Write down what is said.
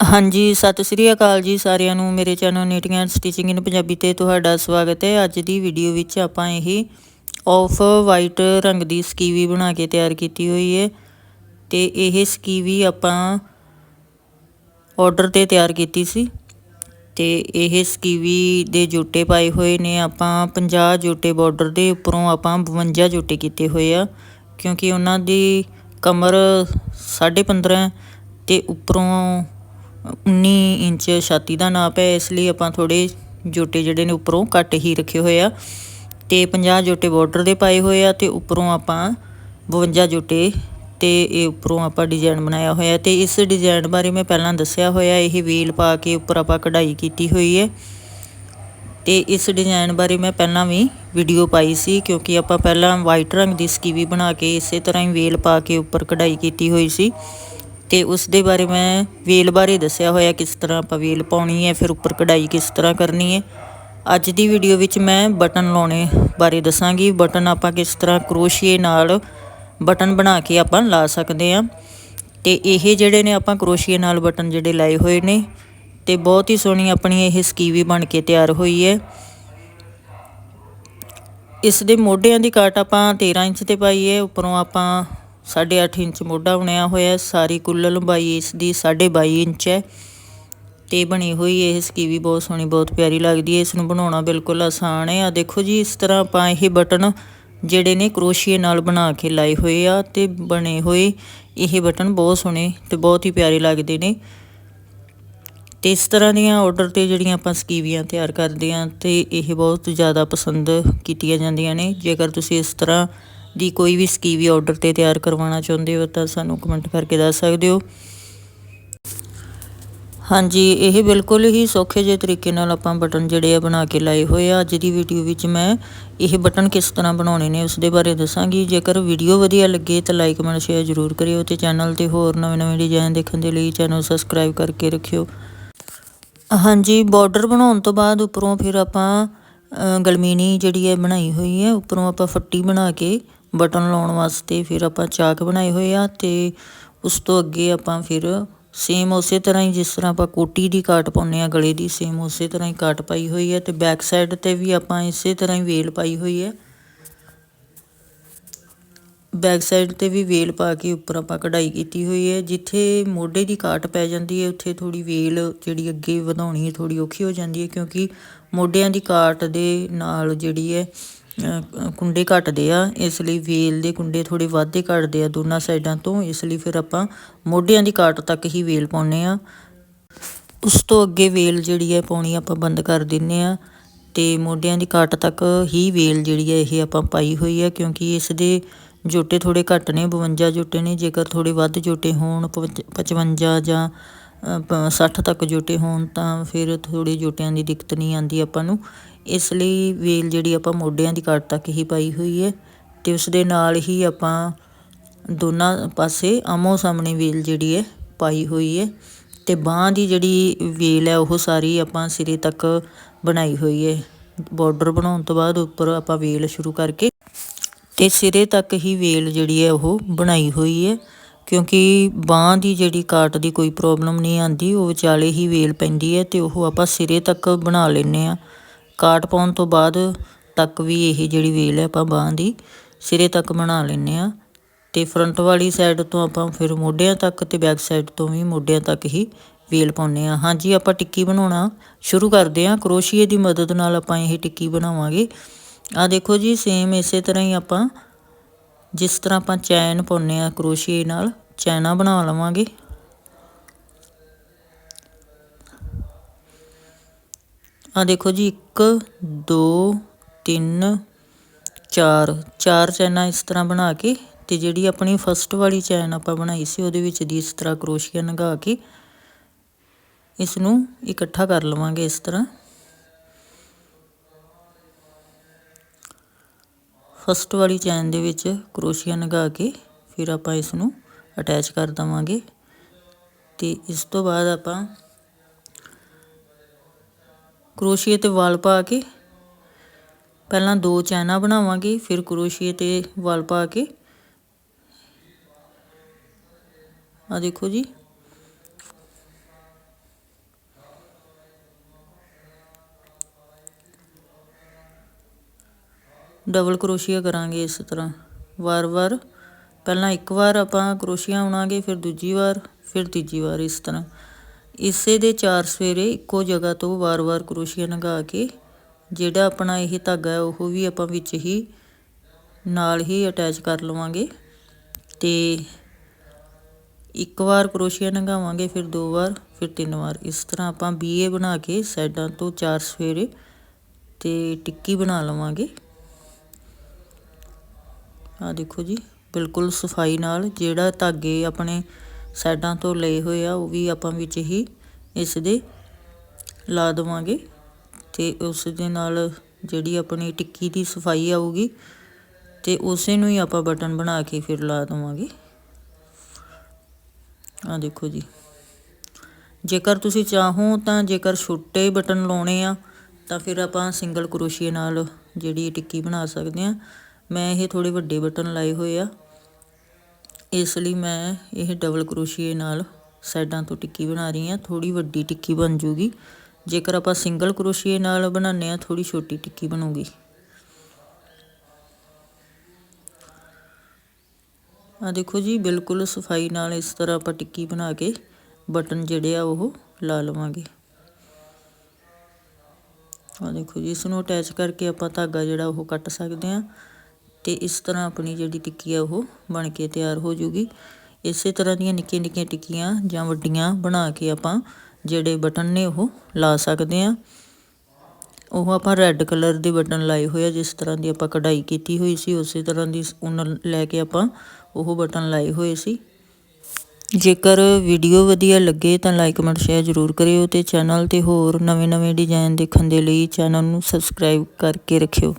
ਹਾਂਜੀ, ਸਤਿ ਸ੍ਰੀ ਅਕਾਲ ਜੀ ਸਾਰਿਆਂ ਨੂੰ। ਮੇਰੇ channel knitting and stitching in Punjabi ਤੇ ਤੁਹਾਡਾ ਸਵਾਗਤ ਹੈ। ਅੱਜ ਦੀ ਵੀਡੀਓ ਵਿੱਚ ਆਪਾਂ ਇਹ ਆਫ ਵਾਈਟ ਰੰਗ ਦੀ ਸਕੀਵੀ ਬਣਾ ਕੇ ਤਿਆਰ ਕੀਤੀ ਹੋਈ ਹੈ। ਤੇ ਇਹ ਸਕੀਵੀ ਆਪਾਂ ਆਰਡਰ ਤੇ ਤਿਆਰ ਕੀਤੀ ਸੀ। ਤੇ ਇਹ ਸਕੀਵੀ ਦੇ ਜੋਟੇ ਪਾਏ ਹੋਏ ਨੇ। ਆਪਾਂ 50 ਜੋਟੇ ਬਾਰਡਰ ਦੇ ਉੱਪਰੋਂ ਆਪਾਂ 52 ਜੋਟੇ ਕੀਤੇ ਹੋਏ ਆ। ਕਿਉਂਕਿ ਉਹਨਾਂ ਦੀ ਕਮਰ 15.5 ਤੇ ਉੱਪਰੋਂ 19 ਇੰਚ ਛਾਤੀ ਦਾ ਨਾਪ ਹੈ, ਇਸ ਲਈ ਆਪਾਂ ਥੋੜੇ ਜੋਟੇ ਜਿਹੜੇ ਨੇ ਉੱਪਰੋਂ ਘੱਟ ਹੀ ਰੱਖੇ ਹੋਏ ਆ। ਤੇ 50 ਜੋਟੇ ਬਾਰਡਰ ਦੇ ਪਾਏ ਹੋਏ ਆ ਤੇ ਉੱਪਰੋਂ ਆਪਾਂ 52 ਜੋਟੇ ਤੇ ਇਹ ਉੱਪਰੋਂ ਆਪਾਂ ਡਿਜ਼ਾਈਨ ਬਣਾਇਆ ਹੋਇਆ। ਤੇ ਇਸ ਡਿਜ਼ਾਈਨ ਬਾਰੇ ਮੈਂ ਪਹਿਲਾਂ ਦੱਸਿਆ ਹੋਇਆ, ਇਹ ਵੇਲ ਪਾ ਕੇ ਉੱਪਰ ਆਪਾਂ ਕਢਾਈ ਕੀਤੀ ਹੋਈ ਹੈ। ਤੇ ਇਸ ਡਿਜ਼ਾਈਨ ਬਾਰੇ ਮੈਂ ਪਹਿਲਾਂ ਵੀ ਵੀਡੀਓ ਪਾਈ ਸੀ, ਕਿਉਂਕਿ ਆਪਾਂ ਪਹਿਲਾਂ ਵਾਈਟ ਰੰਗ ਦੀ ਸਕੀਵੀ ਬਣਾ ਕੇ ਇਸੇ ਤਰ੍ਹਾਂ ਹੀ ਵੇਲ ਪਾ ਕੇ ਉੱਪਰ ਕਢਾਈ ਕੀਤੀ ਹੋਈ ਸੀ। ਤੇ ਉਸ ਦੇ ਬਾਰੇ ਮੈਂ ਵੇਲ ਬਾਰੇ ਦੱਸਿਆ ਹੋਇਆ ਕਿਸ ਤਰ੍ਹਾਂ ਆਪਾਂ ਵੇਲ ਪਾਉਣੀ ਹੈ, ਫਿਰ ਉੱਪਰ ਕਢਾਈ ਕਿਸ ਤਰ੍ਹਾਂ ਕਰਨੀ ਹੈ। ਅੱਜ ਦੀ ਵੀਡੀਓ ਵਿੱਚ ਮੈਂ ਬਟਨ ਲਾਉਣੇ ਬਾਰੇ ਦੱਸਾਂਗੀ। ਬਟਨ ਆਪਾਂ ਕਿਸ ਤਰ੍ਹਾਂ ਕਰੋਸ਼ੀਏ ਨਾਲ ਬਟਨ ਬਣਾ ਕੇ ਆਪਾਂ ਲਾ ਸਕਦੇ ਹਾਂ। ਤੇ ਇਹ ਜਿਹੜੇ ਨੇ ਆਪਾਂ ਕਰੋਸ਼ੀਏ ਨਾਲ ਬਟਨ ਜਿਹੜੇ ਲਾਏ ਹੋਏ ਨੇ, ਤੇ ਬਹੁਤ ਹੀ ਸੋਹਣੀ ਆਪਣੀ ਇਹ ਸਕੀਵੀ ਬਣ ਕੇ ਤਿਆਰ ਹੋਈ ਹੈ। ਇਸ ਦੇ ਮੋਢਿਆਂ ਦੀ ਕਾਟ ਆਪਾਂ 13 ਇੰਚ ਤੇ ਪਾਈ ਹੈ, ਉੱਪਰੋਂ ਆਪਾਂ 8.5 ਇੰਚ ਮੋਢਾ ਬਣਿਆ ਹੋਇਆ, ਸਾਰੀ ਕੁੱਲ ਲੰਬਾਈ ਇਸ ਦੀ 22.5 ਇੰਚ ਹੈ। ਤੇ ਬਣੀ ਹੋਈ ਇਹ ਸਕੀਵੀ ਬਹੁਤ ਸੋਹਣੀ, ਬਹੁਤ ਪਿਆਰੀ ਲੱਗਦੀ ਹੈ। ਇਸ ਨੂੰ ਬਣਾਉਣਾ ਬਿਲਕੁਲ ਆਸਾਨ ਹੈ। ਆ ਦੇਖੋ ਜੀ, ਇਸ ਤਰ੍ਹਾਂ ਆਪਾਂ ਇਹ ਬਟਨ ਜਿਹੜੇ ਨੇ ਕਰੋਸ਼ੀਏ ਨਾਲ ਬਣਾ ਕੇ ਲਾਏ ਹੋਏ ਆ ਤੇ ਬਣੇ ਹੋਏ ਇਹ ਬਟਨ ਬਹੁਤ ਸੋਹਣੇ ਤੇ ਬਹੁਤ ਹੀ ਪਿਆਰੇ ਲੱਗਦੇ ਨੇ। ਤੇ ਇਸ ਤਰ੍ਹਾਂ ਦੀਆਂ ਆਰਡਰ ਤੇ ਜਿਹੜੀਆਂ ਆਪਾਂ ਸਕੀਵੀਆਂ ਤਿਆਰ ਕਰਦੇ ਆਂ ਤੇ ਇਹ ਬਹੁਤ ਜ਼ਿਆਦਾ ਪਸੰਦ ਕੀਤੀਆਂ ਜਾਂਦੀਆਂ ਨੇ। ਜੇਕਰ ਤੁਸੀਂ ਇਸ ਤਰ੍ਹਾਂ ਦੀ ਕੋਈ ਵੀ ਸਕੀਵੀ ਆਰਡਰ ਤੇ ਤਿਆਰ ਕਰਵਾਉਣਾ ਚਾਹੁੰਦੇ ਹੋ ਤਾਂ ਸਾਨੂੰ ਕਮੈਂਟ ਕਰਕੇ ਦੱਸ ਸਕਦੇ ਹੋ। ਹਾਂਜੀ, ਇਹ ਬਿਲਕੁਲ ਹੀ ਸੌਖੇ ਜਿਹੇ ਤਰੀਕੇ ਨਾਲ ਆਪਾਂ ਬਟਨ ਜਿਹੜੇ ਆ ਬਣਾ ਕੇ ਲਾਏ ਹੋਏ ਆ। ਅੱਜ ਦੀ ਵੀਡੀਓ ਵਿੱਚ ਮੈਂ ਇਹ ਬਟਨ ਕਿਸ ਤਰ੍ਹਾਂ ਬਣਾਉਣੇ ਨੇ ਉਸ ਦੇ ਬਾਰੇ ਦੱਸਾਂਗੀ। ਜੇਕਰ ਵੀਡੀਓ ਵਧੀਆ ਲੱਗੇ ਤਾਂ ਲਾਈਕ ਕਮੈਂਟ ਸ਼ੇਅਰ ਜ਼ਰੂਰ ਕਰਿਓ ਤੇ ਚੈਨਲ ਤੇ ਹੋਰ ਨਵੇਂ-ਨਵੇਂ ਡਿਜ਼ਾਈਨ ਦੇਖਣ ਦੇ ਲਈ ਚੈਨਲ ਸਬਸਕ੍ਰਾਈਬ ਕਰਕੇ ਰੱਖਿਓ। ਹਾਂਜੀ ਬਾਰਡਰ ਬਣਾਉਣ ਤੋਂ ਬਾਅਦ ਉੱਪਰੋਂ ਫਿਰ ਆਪਾਂ ਗਲਮੀਨੀ ਜਿਹੜੀ ਹੈ ਬਣਾਈ ਹੋਈ ਹੈ, ਉੱਪਰੋਂ ਆਪਾਂ ਫੱਟੀ ਬਣਾ ਕੇ ਬਟਨ ਲਾਉਣ ਵਾਸਤੇ ਫਿਰ ਆਪਾਂ ਚਾਕ ਬਣਾਏ ਹੋਏ ਆ ਤੇ ਉਸ ਤੋਂ ਅੱਗੇ ਆਪਾਂ ਫਿਰ ਸੇਮ ਉਸੇ ਤਰ੍ਹਾਂ ਹੀ ਜਿਸ ਤਰ੍ਹਾਂ ਆਪਾਂ ਕੋਟੀ ਦੀ ਕਾਟ ਪਾਉਂਦੇ ਆ, ਗਲੇ ਦੀ ਸੇਮ ਉਸੇ ਤਰ੍ਹਾਂ ਹੀ ਕਾਟ ਪਾਈ ਹੋਈ ਹੈ ਤੇ ਬੈਕ ਸਾਈਡ ਤੇ ਵੀ ਆਪਾਂ ਇਸੇ ਤਰ੍ਹਾਂ ਹੀ ਵੇਲ ਪਾਈ ਹੋਈ ਹੈ ਬੈਕ ਸਾਈਡ ਤੇ ਵੀ ਵੇਲ ਪਾ ਕੇ ਉੱਪਰ ਆਪਾਂ ਕਢਾਈ ਕੀਤੀ ਹੋਈ ਹੈ ਜਿੱਥੇ ਮੋਢੇ ਦੀ ਕਾਟ ਪੈ ਜਾਂਦੀ ਹੈ ਉੱਥੇ ਥੋੜੀ ਵੇਲ ਜਿਹੜੀ ਅੱਗੇ ਵਧਾਉਣੀ ਥੋੜੀ ਔਖੀ ਹੋ ਜਾਂਦੀ ਹੈ ਕਿਉਂਕਿ ਮੋਢਿਆਂ ਦੀ ਕਾਟ ਦੇ ਨਾਲ ਜਿਹੜੀ ਹੈ ਕੁੰਡੇ ਘਟਦੇ ਆ, ਇਸ ਲਈ ਵੇਲ ਦੇ ਕੁੰਡੇ ਥੋੜੇ ਵੱਧਦੇ ਘਟਦੇ ਆ ਦੋਨਾਂ ਸਾਈਡਾਂ ਤੋਂ, ਇਸ ਲਈ ਫਿਰ ਆਪਾਂ ਮੋਢਿਆਂ ਦੀ ਕਾਟ ਤੱਕ ਹੀ ਵੇਲ ਪਾਉਨੇ ਆ। ਉਸ ਤੋਂ ਅੱਗੇ ਵੇਲ ਜਿਹੜੀ ਹੈ ਪਾਉਣੀ ਆਪਾਂ ਬੰਦ ਕਰ ਦਿੰਨੇ ਆ ਤੇ ਮੋਢਿਆਂ ਦੀ ਕਾਟ ਤੱਕ ਹੀ ਵੇਲ ਜਿਹੜੀ ਹੈ ਇਹ ਆਪਾਂ ਪਾਈ ਹੋਈ ਹੈ ਕਿਉਂਕਿ ਇਸ ਦੇ ਜੋਟੇ ਥੋੜੇ ਘੱਟ ਨੇ 52 ਜੋਟੇ ਨੇ, ਜੇਕਰ ਥੋੜੇ ਵੱਧ ਜੋਟੇ ਹੋਣ 55 ਜਾਂ 60 ਤੱਕ ਜੋਟੇ ਹੋਣ, ਤਾਂ ਫਿਰ ਥੋੜੇ ਜੋਟਿਆਂ ਦੀ ਦਿੱਕਤ ਨਹੀਂ ਆਂਦੀ ਆਪਾਂ ਨੂੰ। ਇਸ ਲਈ ਵੇਲ ਜਿਹੜੀ ਆਪਾਂ ਮੋਢਿਆਂ ਦੀ ਕਾਟ ਤੱਕ ਹੀ ਪਾਈ ਹੋਈ ਹੈ ਤੇ ਉਸ ਦੇ ਨਾਲ ਹੀ ਆਪਾਂ ਦੋਨਾਂ ਪਾਸੇ ਆਮੋ ਸਾਹਮਣੇ ਵੇਲ ਜਿਹੜੀ ਹੈ ਪਾਈ ਹੋਈ ਹੈ ਤੇ ਬਾਹ ਦੀ ਜਿਹੜੀ ਵੇਲ ਹੈ ਉਹ ਸਾਰੀ ਆਪਾਂ ਸਿਰੇ ਤੱਕ ਬਣਾਈ ਹੋਈ ਹੈ। ਬਾਰਡਰ ਬਣਾਉਣ ਤੋਂ ਬਾਅਦ ਉੱਪਰ ਆਪਾਂ ਵੇਲ ਸ਼ੁਰੂ ਕਰਕੇ ਤੇ ਸਿਰੇ ਤੱਕ ਹੀ ਵੇਲ ਜਿਹੜੀ ਹੈ ਉਹ ਬਣਾਈ ਹੋਈ ਹੈ ਕਿਉਂਕਿ ਬਾਹ ਦੀ ਜਿਹੜੀ ਕਾਟ ਦੀ ਕੋਈ ਪ੍ਰੋਬਲਮ ਨਹੀਂ ਆਂਦੀ ਉਹ ਵਿਚਾਲੇ ਹੀ ਵੇਲ ਪੈਂਦੀ ਹੈ ਤੇ ਉਹ ਆਪਾਂ ਸਿਰੇ ਤੱਕ ਬਣਾ ਲੈਨੇ ਆ ਕਾਟ ਪਾਉਣ ਤੋਂ ਬਾਅਦ ਤੱਕ ਵੀ ਇਹ ਜਿਹੜੀ ਵੇਲ ਹੈ ਆਪਾਂ ਬਾਹ ਦੀ, ਸਿਰੇ ਤੱਕ ਬਣਾ ਲੈਨੇ ਆ ਤੇ ਫਰੰਟ ਵਾਲੀ ਸਾਈਡ ਤੋਂ ਆਪਾਂ ਫਿਰ ਮੋਢਿਆਂ ਤੱਕ ਤੇ ਬੈਕ ਸਾਈਡ ਤੋਂ ਵੀ ਮੋਢਿਆਂ ਤੱਕ ਹੀ ਵੇਲ ਪਾਉਨੇ ਆ ਹਾਂਜੀ, ਆਪਾਂ ਟਿੱਕੀ ਬਣਾਉਣਾ ਸ਼ੁਰੂ ਕਰਦੇ ਆ ਕਰੋਸ਼ੀਏ ਦੀ ਮਦਦ ਨਾਲ ਆਪਾਂ ਇਹ ਟਿੱਕੀ ਬਣਾਵਾਂਗੇ। ਆ ਦੇਖੋ ਜੀ ਸੇਮ ਇਸੇ ਤਰ੍ਹਾਂ ਹੀ ਆਪਾਂ ਜਿਸ ਤਰ੍ਹਾਂ ਆਪਾਂ ਚੈਨ ਪਾਉਨੇ ਆ ਕਰੋਸ਼ੀਏ ਨਾਲ, ਚੈਨਾ ਬਣਾ ਲਵਾਂਗੇ। ਆ ਦੇਖੋ ਜੀ 1 2 3 4 ਚਾਰ ਚੈਨਾਂ ਇਸ ਤਰ੍ਹਾਂ ਬਣਾ ਕੇ ਤੇ ਜਿਹੜੀ ਆਪਣੀ ਫਸਟ ਵਾਲੀ ਚੈਨ ਆਪਾਂ ਬਣਾਈ ਸੀ, ਉਹਦੇ ਵਿੱਚ ਦੀ ਇਸ ਤਰ੍ਹਾਂ ਕਰੋਸ਼ੀਆ ਲਗਾ ਕੇ ਇਸ ਨੂੰ ਇਕੱਠਾ ਕਰ ਲਵਾਂਗੇ ਇਸ ਤਰ੍ਹਾਂ। ਫਸਟ ਵਾਲੀ ਚੈਨ ਦੇ ਵਿੱਚ ਕਰੋਸ਼ੀਆ ਲਗਾ ਕੇ ਫਿਰ ਆਪਾਂ ਇਸ ਨੂੰ ਅਟੈਚ ਕਰ ਦਵਾਂਗੇ ਤੇ ਇਸ ਤੋਂ ਬਾਅਦ ਆਪਾਂ करोशिए तो वल पा के पहला दो चैना बनावे फिर करोशिए तो वल पा के देखो जी डबल करोशिया करा इस तरह वार वार पहला एक बार आप करोशिया बना फिर दूजी बार फिर तीजी बार इस तरह ਇਸੇ ਦੇ ਚਾਰ ਸਵੇਰੇ ਇੱਕੋ ਜਗ੍ਹਾ ਤੋਂ ਵਾਰ-ਵਾਰ ਕਰੋਸ਼ੀਆ ਲੰਘਾ ਕੇ, ਜਿਹੜਾ ਆਪਣਾ ਇਹ ਧਾਗਾ ਹੈ, ਉਹ ਵੀ ਆਪਾਂ ਵਿੱਚ ਹੀ, ਨਾਲ ਹੀ ਅਟੈਚ ਕਰ ਲਵਾਂਗੇ ਤੇ ਇੱਕ ਵਾਰ ਕਰੋਸ਼ੀਆ ਲਗਾਵਾਂਗੇ ਫਿਰ ਦੋ ਵਾਰ, ਫਿਰ ਤਿੰਨ ਵਾਰ। ਇਸ ਤਰ੍ਹਾਂ ਆਪਾਂ ਬੀਏ ਬਣਾ ਕੇ ਸਾਈਡਾਂ ਤੋਂ ਚਾਰ ਸਵੇਰੇ ਤੇ ਟਿੱਕੀ ਬਣਾ ਲਵਾਂਗੇ। ਆ ਦੇਖੋ ਜੀ, ਬਿਲਕੁਲ ਸਫ਼ਾਈ ਨਾਲ ਜਿਹੜਾ ਧਾਗੇ ਆਪਣੇ ਸਾਈਡਾਂ ਤੋਂ ਲਏ ਹੋਏ ਆ, ਉਹ ਵੀ ਆਪਾਂ ਵਿੱਚ ਹੀ ਇਸ ਦੇ ਲਾ ਦੇਵਾਂਗੇ ਤੇ ਉਸ ਦੇ ਨਾਲ ਜਿਹੜੀ ਆਪਣੀ ਟਿੱਕੀ ਦੀ ਸਫ਼ਾਈ ਆਊਗੀ ਤੇ ਉਸੇ ਨੂੰ ਹੀ ਆਪਾਂ ਬਟਨ ਬਣਾ ਕੇ ਫਿਰ ਲਾ ਦੇਵਾਂਗੇ। ਆ ਦੇਖੋ ਜੀ। ਜੇਕਰ ਤੁਸੀਂ ਚਾਹੋ ਤਾਂ ਜੇਕਰ ਛੋਟੇ ਬਟਨ ਲਾਉਣੇ ਆ, ਤਾਂ ਫਿਰ ਆਪਾਂ ਸਿੰਗਲ ਕਰੋਸ਼ੀਏ ਨਾਲ ਜਿਹੜੀ ਟਿੱਕੀ ਬਣਾ ਸਕਦੇ ਆ। ਮੈਂ ਇਹ ਥੋੜੇ ਵੱਡੇ ਬਟਨ ਲਾਏ ਹੋਏ ਆ। ਇਸ ਲਈ ਮੈਂ ਇਹ ਡਬਲ ਕਰੋਸ਼ੀਏ ਨਾਲ ਸਾਈਡਾਂ ਤੋਂ ਟਿੱਕੀ ਬਣਾ ਰਹੀ ਹਾਂ। ਥੋੜੀ ਵੱਡੀ ਟਿੱਕੀ ਬਣ ਜੂਗੀ। ਜੇਕਰ ਆਪਾਂ ਸਿੰਗਲ ਕਰੋਸ਼ੀਏ ਨਾਲ ਬਣਾਉਂਦੇ ਆ ਥੋੜੀ ਛੋਟੀ ਟਿੱਕੀ ਬਣੂਗੀ। ਆ ਦੇਖੋ ਜੀ, ਬਿਲਕੁਲ ਸਫ਼ਾਈ ਨਾਲ ਇਸ ਤਰ੍ਹਾਂ ਆਪਾਂ ਟਿੱਕੀ ਬਣਾ ਕੇ ਬਟਨ ਜਿਹੜੇ ਆ ਉਹ ਲਾ ਲਵਾਂਗੇ। ਆ ਦੇਖੋ ਜੀ, ਇਸ ਨੂੰ ਅਟੈਚ ਕਰਕੇ ਆਪਾਂ ਧਾਗਾ ਜਿਹੜਾ ਉਹ ਕੱਟ ਸਕਦੇ ਆ ਤੇ ਇਸ ਤਰ੍ਹਾਂ ਆਪਣੀ ਜਿਹੜੀ ਟਿੱਕੀ ਆ ਉਹ ਬਣ ਕੇ ਤਿਆਰ ਹੋ ਜੂਗੀ। ਇਸੇ ਤਰ੍ਹਾਂ ਦੀਆਂ ਨਿੱਕੀਆਂ ਨਿੱਕੀਆਂ ਟਿੱਕੀਆਂ ਜਾਂ ਵੱਡੀਆਂ ਬਣਾ ਕੇ ਆਪਾਂ ਜਿਹੜੇ ਬਟਨ ਨੇ ਉਹ ਲਾ ਸਕਦੇ ਆ ਉਹ ਆਪਾਂ ਰੈੱਡ ਕਲਰ ਦੇ ਬਟਨ ਲਾਏ ਹੋਏ ਆ, ਜਿਸ ਤਰ੍ਹਾਂ ਦੀ ਆਪਾਂ ਕਢਾਈ ਕੀਤੀ ਹੋਈ ਸੀ, ਉਸੇ ਤਰ੍ਹਾਂ ਦੀ ਉਨ ਲੈ ਕੇ ਆਪਾਂ ਉਹ ਬਟਨ ਲਾਏ ਹੋਏ ਸੀ। ਜੇਕਰ ਵੀਡੀਓ ਵਧੀਆ ਲੱਗੇ ਤਾਂ ਲਾਈਕ ਕਮੈਂਟ ਸ਼ੇਅਰ ਜ਼ਰੂਰ ਕਰਿਓ ਤੇ ਚੈਨਲ ਤੇ ਹੋਰ ਨਵੇਂ-ਨਵੇਂ ਡਿਜ਼ਾਈਨ ਦੇਖਣ ਦੇ ਲਈ ਚੈਨਲ ਨੂੰ ਸਬਸਕ੍ਰਾਈਬ ਕਰਕੇ ਰੱਖਿਓ।